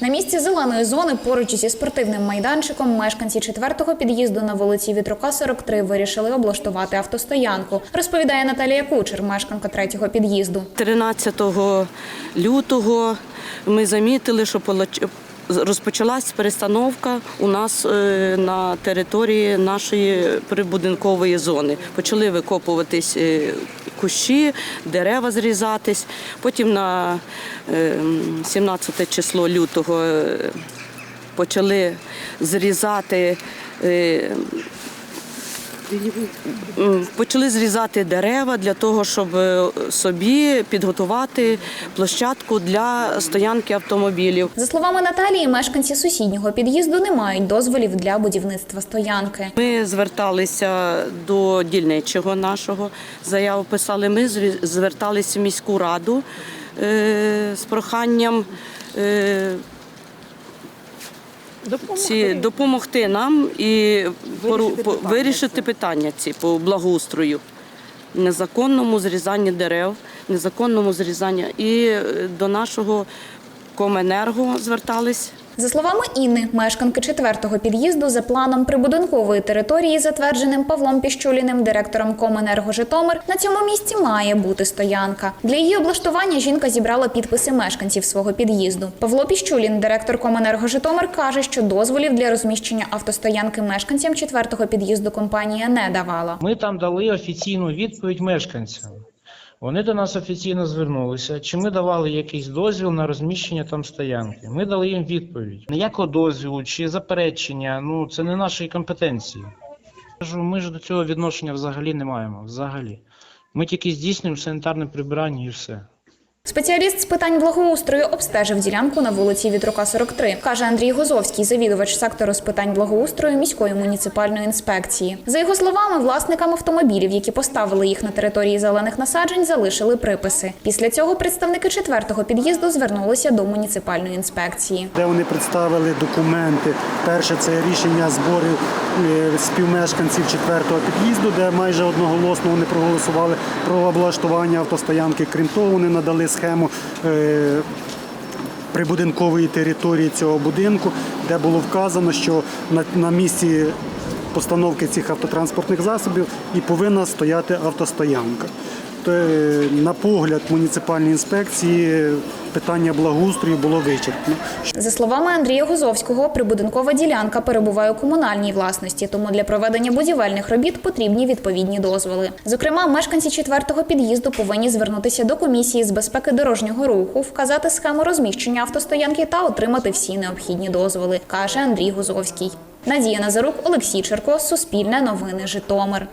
На місці зеленої зони поруч зі спортивним майданчиком мешканці четвертого під'їзду на вулиці Вітрука 43 вирішили облаштувати автостоянку. Розповідає Наталія Кучер, мешканка третього під'їзду. 13 лютого ми замітили, що розпочалась перестановка у нас е, на території нашої прибудинкової зони. Почали викопуватись е, кущі, дерева зрізатись. Потім на е, 17 число лютого е, почали зрізати. Е, Почали зрізати дерева для того, щоб е, собі підготувати площадку для стоянки автомобілів. За словами Наталії, мешканці сусіднього під'їзду не мають дозволів для будівництва стоянки. Ми зверталися до дільничого нашого заяву писали. Ми зверталися в міську раду е, з проханням. Ці допомогти нам і пору- по- вирішити питання ці по благоустрою, незаконному зрізанні дерев, незаконному зрізанні. І е, до нашого Коменерго звертались. За словами Інни, мешканки четвертого під'їзду за планом прибудинкової території, затвердженим Павлом Піщуліним, директором Коменерго Житомир, на цьому місці має бути стоянка. Для її облаштування жінка зібрала підписи мешканців свого під'їзду. Павло Піщулін, директор Коменерго Житомир, каже, що дозволів для розміщення автостоянки мешканцям четвертого під'їзду компанія не давала. Ми там дали офіційну відповідь мешканцям. Вони до нас офіційно звернулися, чи ми давали якийсь дозвіл на розміщення там стоянки. Ми дали їм відповідь. Ніякого дозвілу чи заперечення, ну це не нашої компетенції. Кажу, ми ж до цього відношення взагалі не маємо. Взагалі. Ми тільки здійснюємо санітарне прибирання і все. Спеціаліст з питань благоустрою обстежив ділянку на вулиці Вітрука 43, каже Андрій Гозовський, завідувач сектору з питань благоустрою міської муніципальної інспекції. За його словами, власникам автомобілів, які поставили їх на території зелених насаджень, залишили приписи. Після цього представники четвертого під'їзду звернулися до муніципальної інспекції. де вони представили документи. Перше це рішення зборів е, співмешканців четвертого під'їзду, де майже одноголосно вони проголосували про облаштування автостоянки. Крім того, вони надали схему. е, Прибудинкової території цього будинку, де було вказано, що на, на місці постановки цих автотранспортних засобів і повинна стояти автостоянка. То, е, на погляд муніципальної інспекції питання благоустрою було вичерпно. За словами Андрія Гузовського, прибудинкова ділянка перебуває у комунальній власності, тому для проведення будівельних робіт потрібні відповідні дозволи. Зокрема, мешканці четвертого під'їзду повинні звернутися до комісії з безпеки дорожнього руху, вказати схему розміщення автостоянки та отримати всі необхідні дозволи, каже Андрій Гузовський. Надія Назарук, Олексій Черко, Суспільне новини, Житомир.